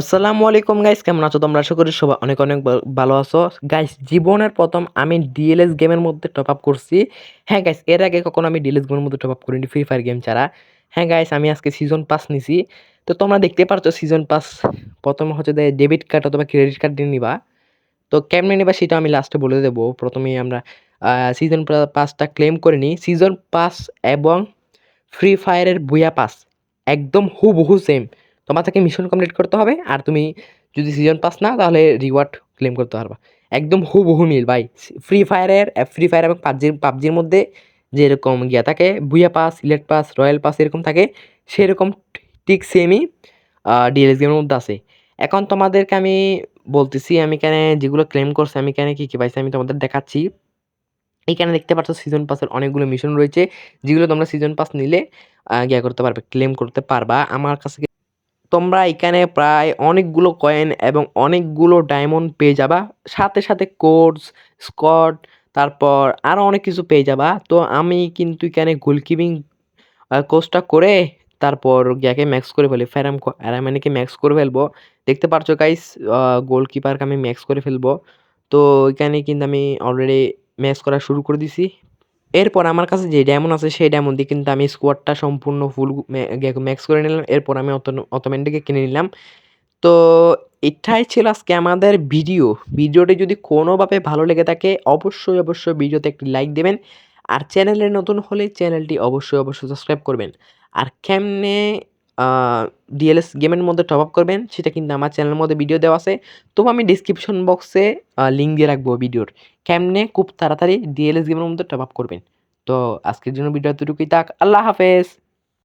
আসসালামু আলাইকুম গাইস কেমন আছো তোমরা? আশা করি সবাই অনেক অনেক ভালো আছো। গাইস জীবনের প্রথম আমি ডিএলএস গেমের মধ্যে টপ আপ করছি। হ্যাঁ গাইস এর আগে কখনো আমি ডিএলএস গেমের মধ্যে টপ আপ করিনি ফ্রি ফায়ার গেম ছাড়া। হ্যাঁ গাইস আমি আজকে সিজন পাস নিছি। তো তোমরা দেখতে পারছ সিজন পাস প্রথমে হচ্ছে যে ডেবিট কার্ড অথবা ক্রেডিট কার্ড দিয়ে নিবা। তো কেমনে নিবা সেটা আমি লাস্টে বলে দেবো। প্রথমেই আমরা সিজন পাসটা ক্লেম করে নিই। সিজন পাস এবং ফ্রি ফায়ারের বুয়া পাস একদম হুবহু সেম তোমার মিশন কমপ্লিট করতে হবে। আর তুমি যদি সিজন পাস না তাহলে রিওয়ার্ড ক্লেম করতে পারবা। একদম হুবহু মিল, ভাই। ফ্রি ফায়ারের ফ্রি ফায়ার এবং পাবজির পাবজির মধ্যে যেরকম গিয়া থাকে booyah pass elite pass royal pass এরকম থাকে, সেরকম ঠিক সেমই ডিএলএস গেমের মধ্যে আছে। এখন তোমাদেরকে আমি বলতেছি, আমি কেন যেগুলো ক্লেম করছি, আমি কেন কী কী পাইছি আমি তোমাদের দেখাচ্ছি। এইখানে দেখতে পাচ্ছ সিজন পাসের অনেকগুলো মিশন রয়েছে, যেগুলো তোমরা সিজন পাস নিলে গিয়া করতে পারবে ক্লেম করতে পারবা। আমার কাছে তোমরা এখানে প্রায় অনেকগুলো কয়েন এবং অনেকগুলো ডায়মন্ড পেয়ে যাবা। সাথে সাথে কোর্স স্কট তারপর আরও অনেক কিছু পেয়ে যাবা। তো আমি কিন্তু এখানে গোলকিপিং কোর্সটা করে তারপর গিয়াকে ম্যাক্স করে ফেলি। ফ্যারাম অ্যারামানিকে ম্যাক্স করে ফেলব। দেখতে পারছ গাইস গোলকিপারকে আমি ম্যাক্স করে ফেলব। তো এখানে কিন্তু আমি অলরেডি ম্যাচ করা শুরু করে দিছি। এরপর আমার কাছে যে ডায়মন্ড আছে, সেই ডায়মন্ড দিয়ে কিন্তু আমি স্কোয়াডটা সম্পূর্ণ ফুল ম্যাক্স করে নিলাম। এরপর আমি অটোমেটিকে কিনে নিলাম। তো এটাই ছিল আজকে আমাদের ভিডিও ভিডিওটি যদি কোনোভাবে ভালো লেগে থাকে, অবশ্যই অবশ্যই ভিডিওতে একটি লাইক দেবেন। আর চ্যানেলে নতুন হলে চ্যানেলটি অবশ্যই অবশ্যই সাবস্ক্রাইব করবেন। আর কেমনে ডিএলএস গেমের মধ্যে টপ আপ করবেন, সেটা কিন্তু আমার চ্যানেলের মধ্যে ভিডিও দেওয়া আছে। তো আমি ডিসক্রিপশন বক্সে লিঙ্ক দিয়ে রাখব ভিডিওর কেমনে খুব তাড়াতাড়ি ডিএলএস গেমের মধ্যে টপ আপ করবেন। তো আজকের জন্য ভিডিও এতটুকুই থাক। আল্লাহ হাফেজ!